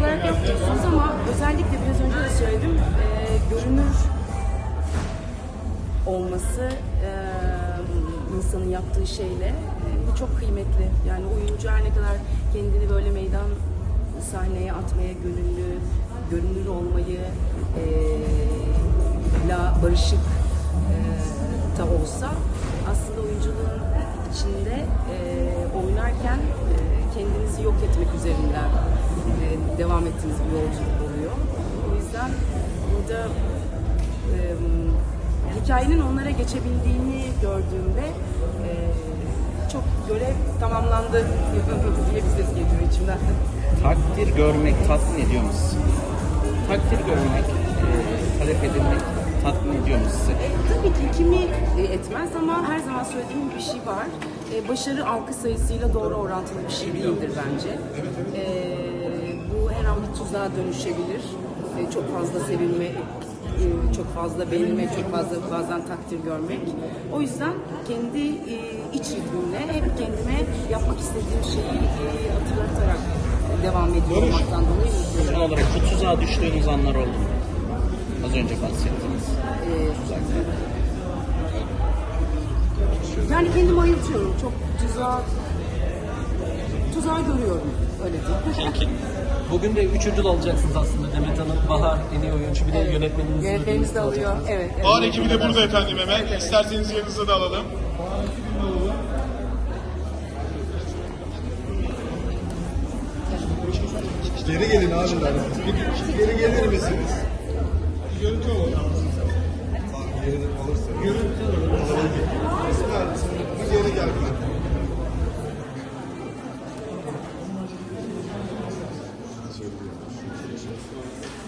olarak yapıyorsunuz ama özellikle biraz önce de söyledim. e, görünür olması e, insanın yaptığı şeyle e, bu çok kıymetli. Yani oyuncu her ne kadar kendini böyle meydan sahneye atmaya gönüllü, görünür olmayı e, la barışık e, da olsa aslında oyunculuğun içinde e, e, kendinizi yok etmek üzerinden e, devam ettiğiniz bir yolculuk oluyor. O yüzden burada e, hikayenin onlara geçebildiğini gördüğümde e, çok görev tamamlandı diye bir ses geliyor içimden. Takdir görmek tatmin ediyor mu sizi? Takdir görmek, e, talep edilmek tatmin ediyor mu sizi? E, tabii ki kimi etmez ama her zaman söylediğim bir şey var. E, başarı alkış sayısıyla doğru orantılı bir şey değildir bence. E, bu her an bir tuzağa dönüşebilir. E, çok fazla sevilme, e, çok fazla beğenilme, çok fazla bazen takdir görmek. O yüzden kendi e, iç ritmimle hep kendime yapmak istediğim şeyi e, hatırlatarak devam ediyor olmaktan dolayı mutluyum. Son olarak bu tuzağa düştüğünüz anlar oldu mu? Az önce bahsettiniz. Yani kendimi ayırtıyorum. Çok tuzağa, tuzağı görüyorum. Öyle diyeyim. Peki. Bugün de üç ödül alacaksınız aslında. Demet Hanım, Bahar en iyi oyuncu bir de yönetmeniniz Yönetmenimiz de alıyor. Evet. evet. Ağır ekibi de burada efendim hemen. İsterseniz yanınıza da alalım. Geri gelin abiler. Geri gelir misiniz? Görüntü olur. Görüntü квартиру.